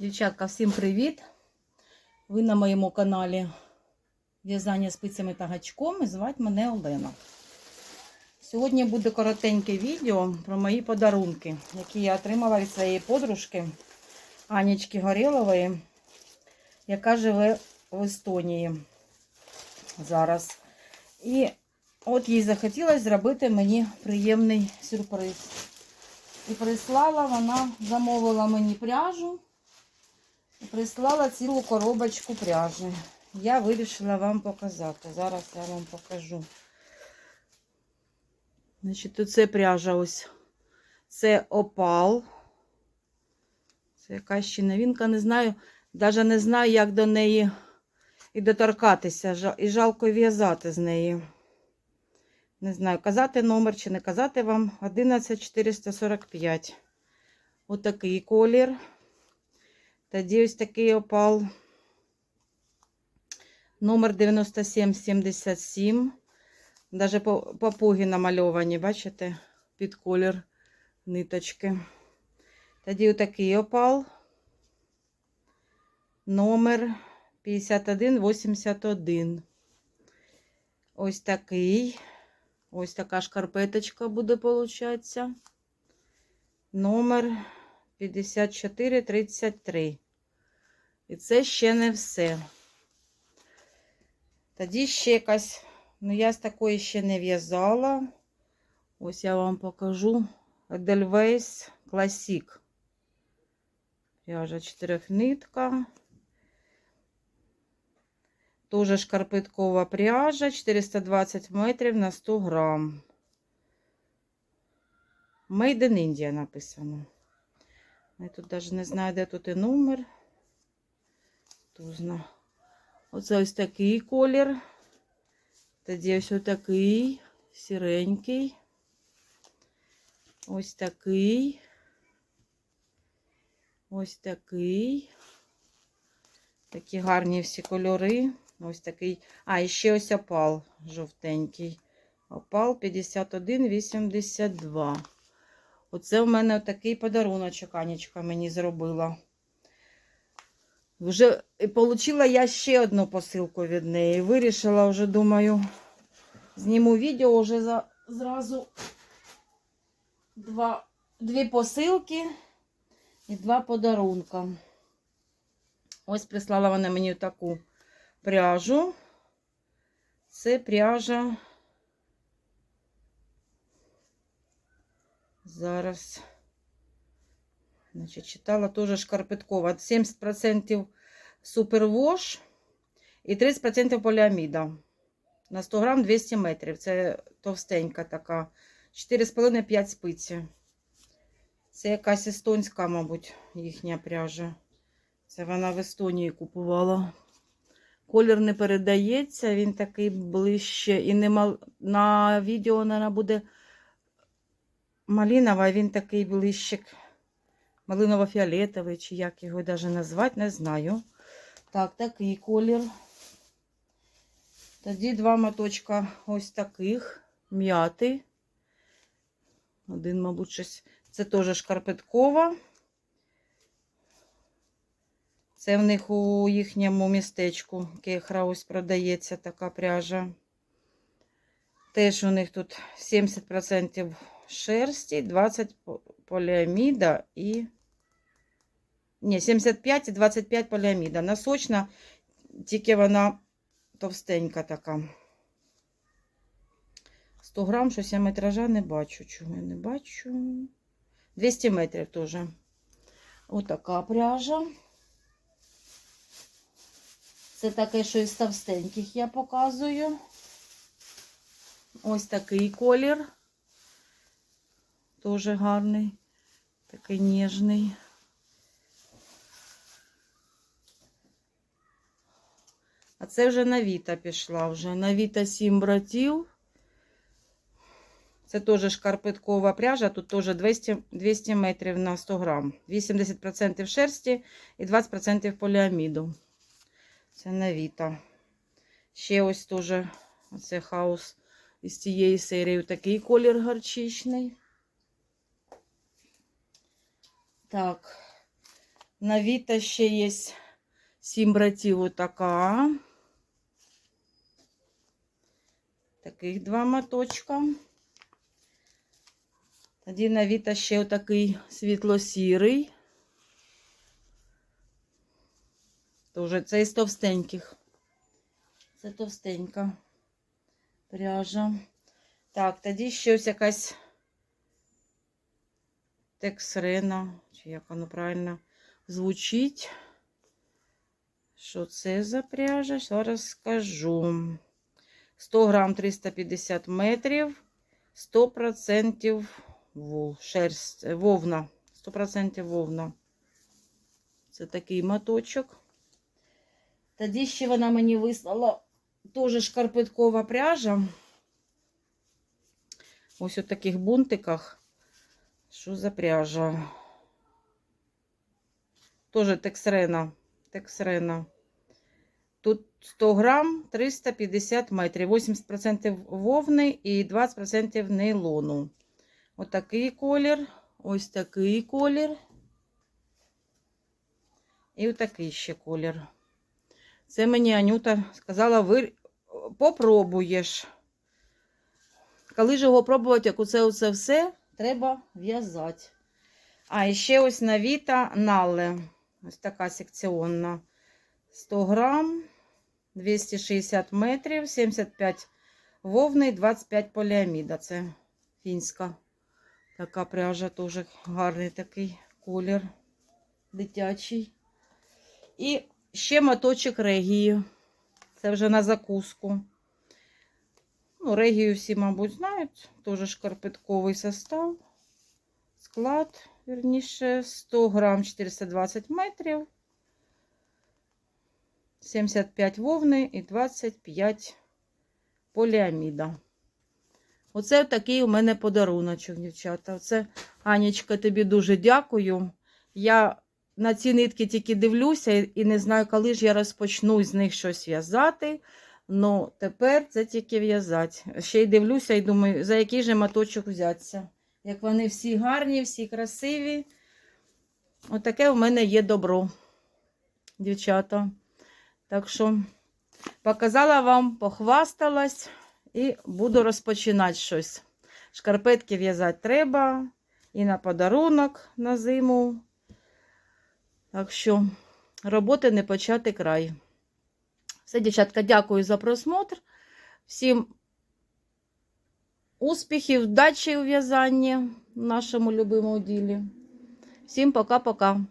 Дівчатка, всім привіт! Ви на моєму каналі В'язання спицями та гачком і звати мене Олена. Сьогодні буде коротеньке відео про мої подарунки, які я отримала від своєї подружки Анічки Горілової, яка живе в Естонії зараз. І от їй захотілося зробити мені приємний сюрприз. І прислала вона, замовила мені пряжу. Прислала цілу коробочку пряжі. Я вирішила вам показати. Зараз я вам покажу. Значить, оце пряжа ось. Це опал. Це якась ще новинка, не знаю. Навіть не знаю, як до неї і доторкатися. І жалко в'язати з неї. Не знаю, казати номер чи не казати вам. 11445. Отакий колір. Тоді ось такий опал. Номер 9777. Даже папуги намальовані, бачите, під колір ниточки. Тоді отакий опал. Номер 5181. Ось такий. Ось така шкарпеточка буде, получатися. Номер 5433. І це ще не все. Тоді ще якась, ну я з такої ще не в'язала. Ось я вам покажу Edelweiss Classic. Пряжа чотирьохнитка. Тоже шкарпеткова пряжа 420 метрів на 100 грам. Made in India написано. Я тут навіть не знаю, де тут і номер. Тузно. Оце ось такий колір. Тоді ось такий сіренький. Ось такий. Ось такий. Такі гарні всі кольори. Ось такий. А, і ще ось опал жовтенький. Опал 51,82. Оце в мене такий подаруночок Анічка мені зробила. Вже отримала я ще одну посилку від неї. Вирішила вже, думаю, зніму відео вже за, зразу два, дві посилки і два подарунка. Ось прислала вона мені таку пряжу. Це пряжа. Зараз, значить, читала теж шкарпеткова. 70% супервош і 30% поліаміда. На 100 грам 200 метрів. Це товстенька така. 4,5-5 спиці. Це якась естонська, мабуть, їхня пряжа. Це вона в Естонії купувала. Колір не передається, він такий ближче. І нема... на відео, вона буде малинова, він такий ближче. Малиново-фіолетовий, чи як його навіть назвати, не знаю. Так, такий колір. Тоді два моточка ось таких м'яти. Один, мабуть, щось. Це теж шкарпеткова. Це в них у їхньому містечку Кехра ось продається така пряжа. Теж у них тут 70% шерсті, 20 поліаміда і. Ні, 75 і 25 поліаміда. Носочна, тільки вона товстенька така. 100 грам, щось я метража не бачу. Чого я не бачу? 200 метрів теж. Отака пряжа. Це таке, що із товстеньких я показую. Ось такий колір. Дуже гарний, такий ніжний. А це вже Навіта пішла вже. Навіта 7 братів. Це теж шкарпеткова пряжа, тут теж 200 200 метрів на 100 грам. 80% шерсті і 20% поліаміду. Це Навіта. Ще ось теж оце хаос із цієї серії. Такий колір гарчичний. Так, На Віта ще є сім братів отака. Таких два моточка. Тоді на Віта ще отакий світло-сірий. Тоже це із товстеньких. Це товстенька пряжа. Так, тоді ще ось якась тексрена, чи як воно правильно звучить. Що це за пряжа? Зараз скажу. 100 грам 350 метрів, 100% вол, шерсть, е, вовна. 100% вовна. Це такий моточок. Тоді ще вона мені вислала теж шкарпеткова пряжа. Ось у таких бунтиках. Що за пряжа? Тоже тексрена. Тексрена. Тут 100 грам 350 метрів. 80% вовни і 20% нейлону. Отакий колір. Ось такий колір. І отакий ще колір. Це мені Анюта сказала, ви попробуєш. Коли ж його пробувати, як оце, оце все, треба в'язати. А, і ще ось на Віта Нале. Ось така секціонна. 100 грам, 260 метрів, 75 вовни, 25 поліаміда. Це фінська. Така пряжа теж гарний такий колір дитячий. І ще моточок регії. Це вже на закуску. Ну, регію всі, мабуть, знають. Теж шкарпетковий состав. Склад, вірніше, 100 грам 420 метрів. 75 вовни і 25 поліаміда. Оце такий у мене подаруночок, дівчата. Оце, Анічка, тобі дуже дякую. Я на ці нитки тільки дивлюся і не знаю, коли ж я розпочну з них щось в'язати. Ну, тепер це тільки в'язати. Ще й дивлюся і думаю, за який же моточок взятися. Як вони всі гарні, всі красиві. Отаке у мене є добро, дівчата. Так що показала вам, похвасталась і буду розпочинати щось. Шкарпетки в'язати треба і на подарунок на зиму. Так що роботи не почати край. Все, дівчатка, дякую за просмотр. Всім успіхів, вдачі у в'язанні в нашому любимому ділі. Всім пока-пока.